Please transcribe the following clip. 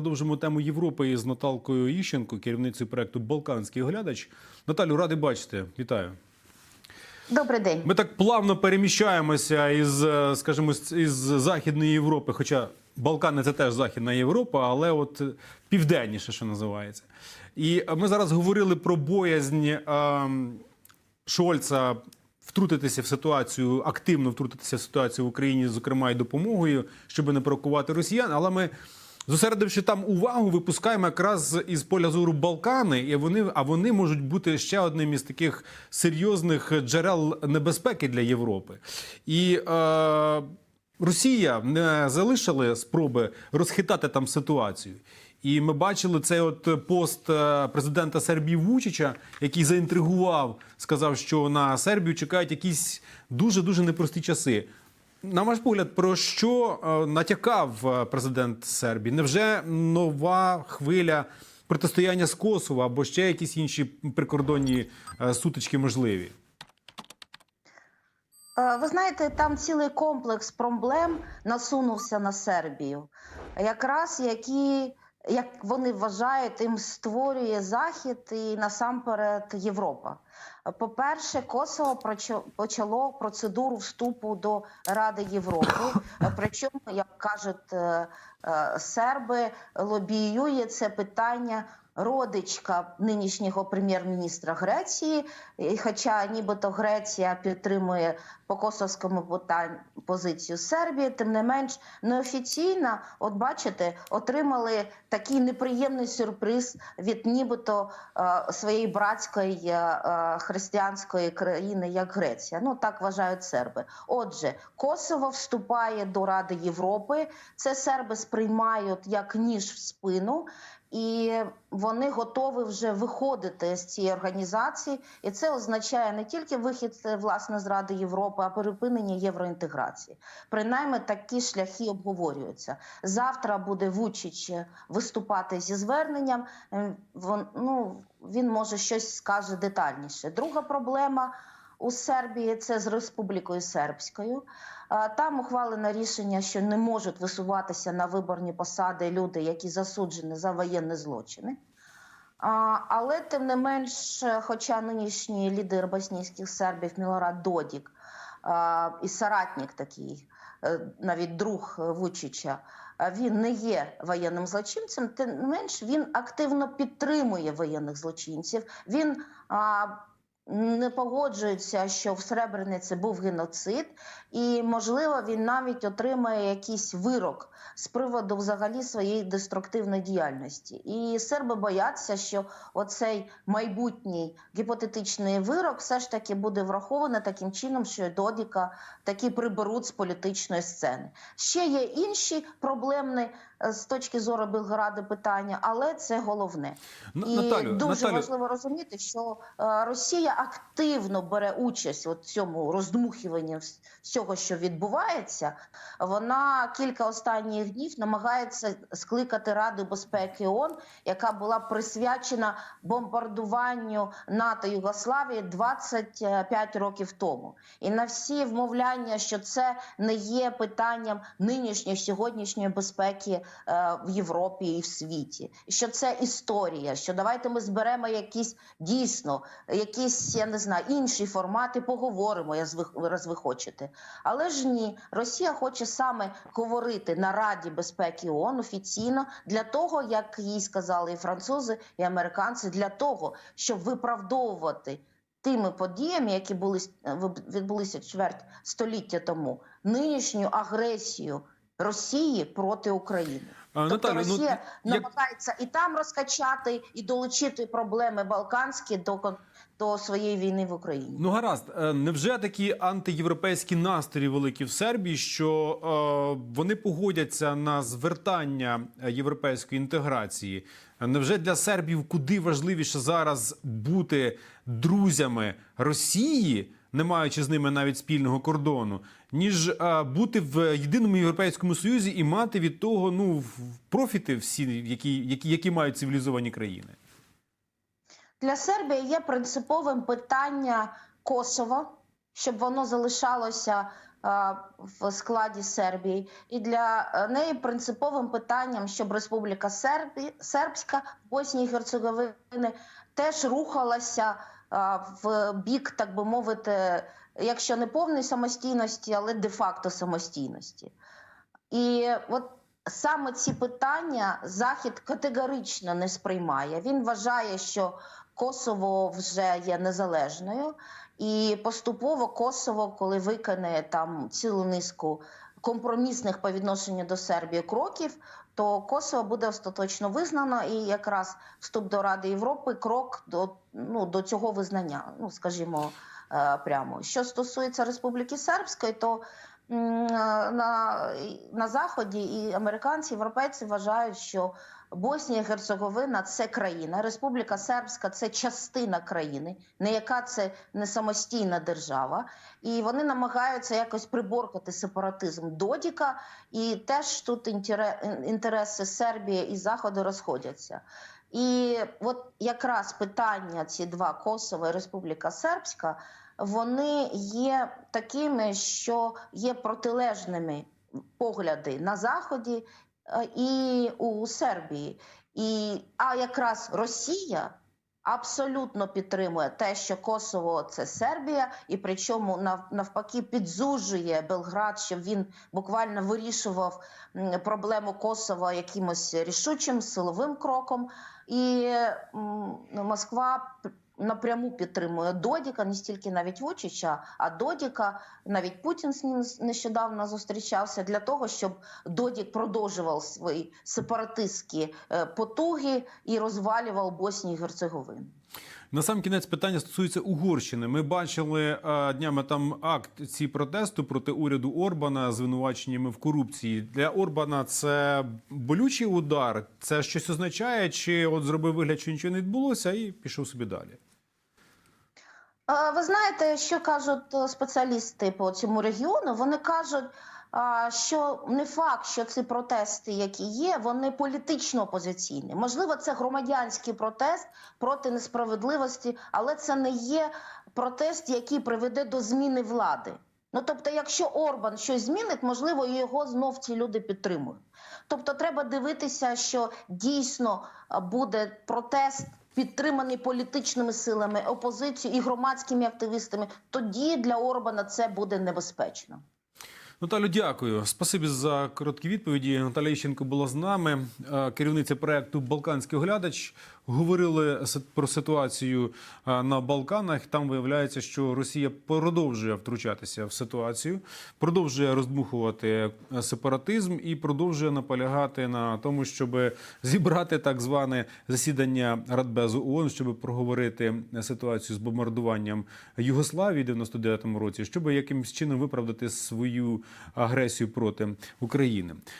Продовжимо тему Європи із Наталкою Іщенко, керівницею проекту Балканський оглядач. Наталю, радий бачити. Вітаю. Добрий день. Ми так плавно переміщаємося із, е, скажімо, з- із Західної Європи, хоча Балкани це теж Західна Європа, але от е, південніше, що називається. І е, ми зараз говорили про боязнь Шольца втрутитися в ситуацію, активно втрутитися в ситуацію в Україні, зокрема і допомогою, щоб не провокувати росіян. Але ми. Зосередивши там увагу, випускаємо якраз із поля зору Балкани, і вони, а вони можуть бути ще одним із таких серйозних джерел небезпеки для Європи. І е, Росія не залишила спроби розхитати там ситуацію. І ми бачили цей от пост е, президента Сербії Вучича, який заінтригував, сказав, що на Сербію чекають якісь дуже дуже непрості часи. На ваш погляд, про що е, натякав е, президент Сербії? Невже нова хвиля протистояння з Косово або ще якісь інші прикордонні е, сутички можливі? Ви знаєте, там цілий комплекс проблем насунувся на Сербію, якраз які, як вони вважають, їм створює Захід і насамперед Європа. По-перше, Косово прочо- почало процедуру вступу до Ради Європи. Причому, як кажуть е, е, серби, лобіює це питання родичка нинішнього прем'єр-міністра Греції. І Хоча нібито Греція підтримує по косовському питанню позицію Сербії, тим не менш неофіційно, от бачите, отримали такий неприємний сюрприз від нібито е, своєї братської е, е, християнської країни, як Греція. Ну так вважають серби. Отже, Косово вступає до Ради Європи. Це серби сприймають як ніж в спину. І вони готові вже виходити з цієї організації, і це означає не тільки вихід е, власне з Ради Європи, а припинення євроінтеграції. Принаймні такі шляхи обговорюються. Завтра буде Вучич е, виступати зі зверненням. Е, Вон, ну, він може щось скаже детальніше. Друга проблема у Сербії це з Республікою Сербською. Там ухвалено рішення, що не можуть висуватися на виборні посади люди, які засуджені за воєнні злочини. Але тим не менш, хоча нинішній лідер боснійських сербів Мілорад Додік і соратник такий, е, навіть друг Вучича, він не є воєнним злочинцем, тим не менш він активно підтримує воєнних злочинців. Він не погоджується, що в Сребрениці був геноцид, і можливо він навіть отримає якийсь вирок з приводу взагалі своєї деструктивної діяльності. І серби бояться, що оцей майбутній гіпотетичний вирок все ж таки буде врахований таким чином, що Додіка таки приберуть з політичної сцени. Ще є інші проблемні е, з точки зору Белграду питання, але це головне. І Наталю, дуже Наталю, важливо розуміти, що е, Росія активно бере участь у цьому роздмухуванні всього, що відбувається. Вона кілька останніх днів намагається скликати Раду безпеки ООН, яка була присвячена бомбардуванню НАТО Югославії 25 років тому. І на всі вмовляння, що це не є питанням нинішньої сьогоднішньої безпеки е, в Європі і в світі, що це історія. Що давайте ми зберемо якісь дійсно, якісь я не знаю, інші формати, поговоримо, я раз ви хочете. Але ж ні, Росія хоче саме говорити на Раді безпеки ООН офіційно для того, як їй сказали і французи, і американці, для того, щоб виправдовувати. Тими подіями, які були відбулися чверть століття тому, нинішню агресію Росії проти України. а, Тобто Наталю, ну, Росія як... намагається і там розкачати, і долучити проблеми балканські до, до своєї війни в Україні. Ну гаразд, Е, невже такі антиєвропейські настрої великі в Сербії, що е, вони погодяться на звертання е, європейської інтеграції? Невже для сербів куди важливіше зараз бути друзями Росії, не маючи з ними навіть спільного кордону, ніж е, бути в єдиному європейському союзі і мати від того ну профіти всі, які, які, які мають цивілізовані країни? Для Сербії є принциповим питання Косово, щоб воно залишалося а, в складі Сербії, і для е, неї принциповим питанням, щоб Республіка Сербі, Сербська Боснії і Герцеговини теж рухалася а, в бік, так би мовити, якщо не повної самостійності, але де-факто самостійності. І от саме ці питання Захід категорично не сприймає. Він вважає, що Косово вже є незалежною, і поступово Косово, коли виконає там цілу низку компромісних по відношенню до Сербії кроків, то Косово буде остаточно визнано, і якраз вступ до Ради Європи крок до, ну, до цього визнання, ну скажімо е, прямо. Що стосується Республіки Сербської, то на, на заході і американці, і європейці вважають, що Боснія і Герцеговина це країна, Республіка Сербська це частина країни, не яка це не самостійна держава, і вони намагаються якось приборкати сепаратизм Додіка, і теж тут інтереси Сербії і Заходу розходяться. І от якраз питання ці два Косово і Республіка Сербська, вони є такими, що є протилежними погляди на Заході і у Сербії. І, а якраз Росія абсолютно підтримує те, що Косово це Сербія, і причому навпаки підзужує Белград, щоб він буквально вирішував проблему Косова якимось рішучим силовим кроком. І Москва напряму підтримує Додіка, не стільки навіть Вучича, а Додіка. Навіть Путін з ним нещодавно зустрічався для того, щоб Додік продовжував свої сепаратистські е, потуги і розвалював Боснію і Герцеговину. На сам кінець питання стосується Угорщини. Ми бачили е, днями там акт ці протесту проти уряду Орбана звинуваченнями в корупції. Для Орбана це болючий удар. Це щось означає, чи от зробив вигляд, що нічого не відбулося, і пішов собі далі. Ви знаєте, що кажуть е, спеціалісти по цьому регіону? Вони кажуть, що не факт, що ці протести, які є, вони політично опозиційні. Можливо, це громадянський протест проти несправедливості, але це не є протест, який приведе до зміни влади. Ну тобто, якщо Орбан щось змінить, можливо, його знов ці люди підтримують. Тобто, треба дивитися, що дійсно буде протест. Підтриманий політичними силами, опозицією і громадськими активістами, тоді для Орбана це буде небезпечно. Наталю, дякую. Спасибі за короткі відповіді. Наталя Іщенко була з нами, керівниця проекту Балканський оглядач. Говорили про ситуацію на Балканах. Там виявляється, що Росія продовжує втручатися в ситуацію, продовжує роздмухувати сепаратизм і продовжує наполягати на тому, щоб зібрати так зване засідання Радбезу ООН, щоб проговорити ситуацію з бомбардуванням Югославії в 99-му році, щоб якимось чином виправдати свою агресію проти України.